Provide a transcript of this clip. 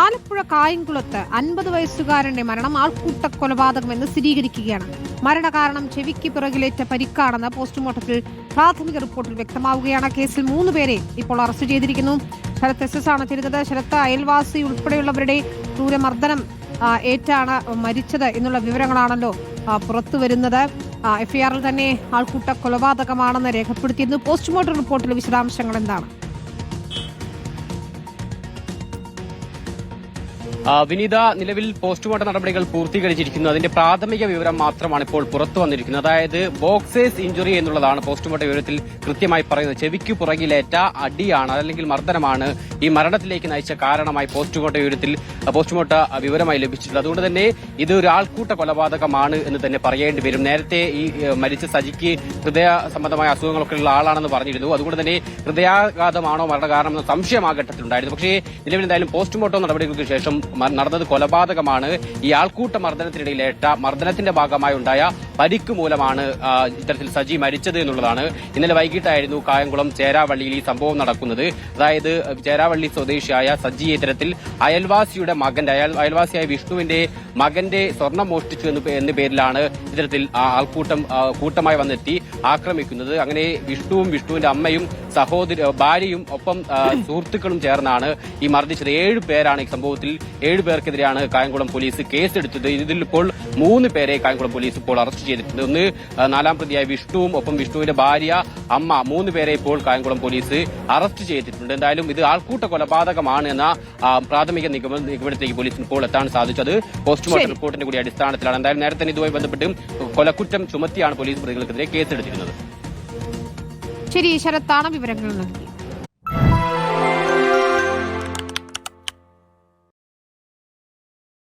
ആലപ്പുഴ കായംകുളത്ത് അൻപത് വയസ്സുകാരന്റെ മരണം ആൾക്കൂട്ട കൊലപാതകമെന്ന് സ്ഥിരീകരിക്കുകയാണ്. മരണകാരണം ചെവിക്ക് പിറകിലേറ്റ പരിക്കാണെന്ന് പോസ്റ്റ്മോർട്ടത്തിൽ പ്രാഥമിക റിപ്പോർട്ടിൽ വ്യക്തമാവുകയാണ്. കേസിൽ മൂന്ന് പേരെ ഇപ്പോൾ അറസ്റ്റ് ചെയ്തിരിക്കുന്നു. ശരത് എസ് എസ് ആണ് തിരുത്തത് ശരത്ത് അയൽവാസി ഉൾപ്പെടെയുള്ളവരുടെ ക്രൂരമർദ്ദനം ഏറ്റാണ് മരിച്ചത് എന്നുള്ള വിവരങ്ങളാണല്ലോ പുറത്തു വരുന്നത്. എഫ്ഐആറിൽ തന്നെ ആൾക്കൂട്ട കൊലപാതകമാണെന്ന് രേഖപ്പെടുത്തിയിരുന്നു. പോസ്റ്റ്മോർട്ടം റിപ്പോർട്ടിലെ വിശദാംശങ്ങൾ എന്താണ്? വിനീത നിലവിൽ പോസ്റ്റ്മോർട്ടം നടപടികൾ പൂർത്തീകരിച്ചിരിക്കുന്നു. അതിന്റെ പ്രാഥമിക വിവരം മാത്രമാണ് ഇപ്പോൾ പുറത്തു വന്നിരിക്കുന്നത്. അതായത് ബോക്സേഴ്സ് ഇഞ്ചുറി എന്നുള്ളതാണ് പോസ്റ്റ്മോർട്ടം വിവരത്തിൽ കൃത്യമായി പറയുന്നത്. ചെവിക്ക് പുറകിലേറ്റ അടിയാണ് അല്ലെങ്കിൽ മർദ്ദനമാണ് ഈ മരണത്തിലേക്ക് നയിച്ച കാരണമായി പോസ്റ്റ്മോർട്ടം വിവരത്തിൽ പോസ്റ്റ്മോർട്ടം വിവരമായി ലഭിച്ചിട്ടുണ്ട്. അതുകൊണ്ട് തന്നെ ഇത് ഒരു ആൾക്കൂട്ട കൊലപാതകമാണ് എന്ന് തന്നെ പറയേണ്ടി വരും. നേരത്തെ ഈ മരിച്ച സജിക്ക് ഹൃദയ സംബന്ധമായ അസുഖങ്ങളൊക്കെ ഉള്ള ആളാണെന്ന് പറഞ്ഞിരുന്നു. അതുകൊണ്ട് തന്നെ ഹൃദയാഘാതമാണോ മരണകാരണമെന്ന സംശയം ആ ഘട്ടത്തിലുണ്ടായിരുന്നു പക്ഷേ നിലവിൽ എന്തായാലും പോസ്റ്റ്മോർട്ടം നടപടികൾക്ക് ശേഷം നടന്നത് കൊലപാതകമാണ്. ഈ ആൾക്കൂട്ട മർദ്ദനത്തിനിടയിലേറ്റ മർദ്ദനത്തിന്റെ ഭാഗമായി ഉണ്ടായ പരിക്ക് മൂലമാണ് ഇത്തരത്തിൽ സജി മരിച്ചത് എന്നുള്ളതാണ്. ഇന്നലെ വൈകിട്ടായിരുന്നു കായംകുളം ചേരാവള്ളിയിൽ ഈ സംഭവം നടക്കുന്നത്. അതായത് ചേരാവള്ളി സ്വദേശിയായ സജി ഇത്തരത്തിൽ അയൽവാസിയുടെ മകന്റെ അയൽ അയൽവാസിയായ വിഷ്ണുവിന്റെ മകന്റെ സ്വർണം മോഷ്ടിച്ചു എന്ന പേരിലാണ് ഇത്തരത്തിൽ ആൾക്കൂട്ടം കൂട്ടമായി വന്നെത്തി ആക്രമിക്കുന്നത്. അങ്ങനെ വിഷ്ണുവും വിഷ്ണുവിന്റെ അമ്മയും സഹോദരി ഭാര്യയും ഒപ്പം സുഹൃത്തുക്കളും ചേർന്നാണ് ഈ മർദ്ദിച്ചത്. ഏഴ് പേരാണ് ഈ സംഭവത്തിൽ ഏഴ് പേർക്കെതിരെയാണ് കായംകുളം പോലീസ് കേസെടുത്തത്. ഇതിൽ ഇപ്പോൾ മൂന്ന് പേരെ കായംകുളം പോലീസ് ഇപ്പോൾ അറസ്റ്റ് ചെയ്തിട്ടുണ്ട്. ഒന്ന് നാലാം പ്രതിയായ വിഷ്ണുവും ഒപ്പം വിഷ്ണുവിന്റെ ഭാര്യ അമ്മ മൂന്ന് പേരെ ഇപ്പോൾ കായംകുളം പോലീസ് അറസ്റ്റ് ചെയ്തിട്ടുണ്ട്. എന്തായാലും ഇത് ആൾക്കൂട്ട കൊലപാതകമാണ് എന്ന പ്രാഥമിക നിഗമന നിഗമനത്തിലേക്ക് പോലീസിന് ഇപ്പോൾ എത്താൻ സാധിച്ചത് പോസ്റ്റ്മോർട്ടം റിപ്പോർട്ടിന് റിപ്പോർട്ടിന്റെ കൂടി അടിസ്ഥാനത്തിലാണ്. എന്തായാലും നേരത്തെ തന്നെ ഇതുമായി ബന്ധപ്പെട്ട് കൊലക്കുറ്റം ചുമത്തിയാണ് പോലീസ് പ്രതികൾക്കെതിരെ കേസെടുത്തിരുന്നത് ശരി ശരത്താണ് വിവരങ്ങൾ നൽകി.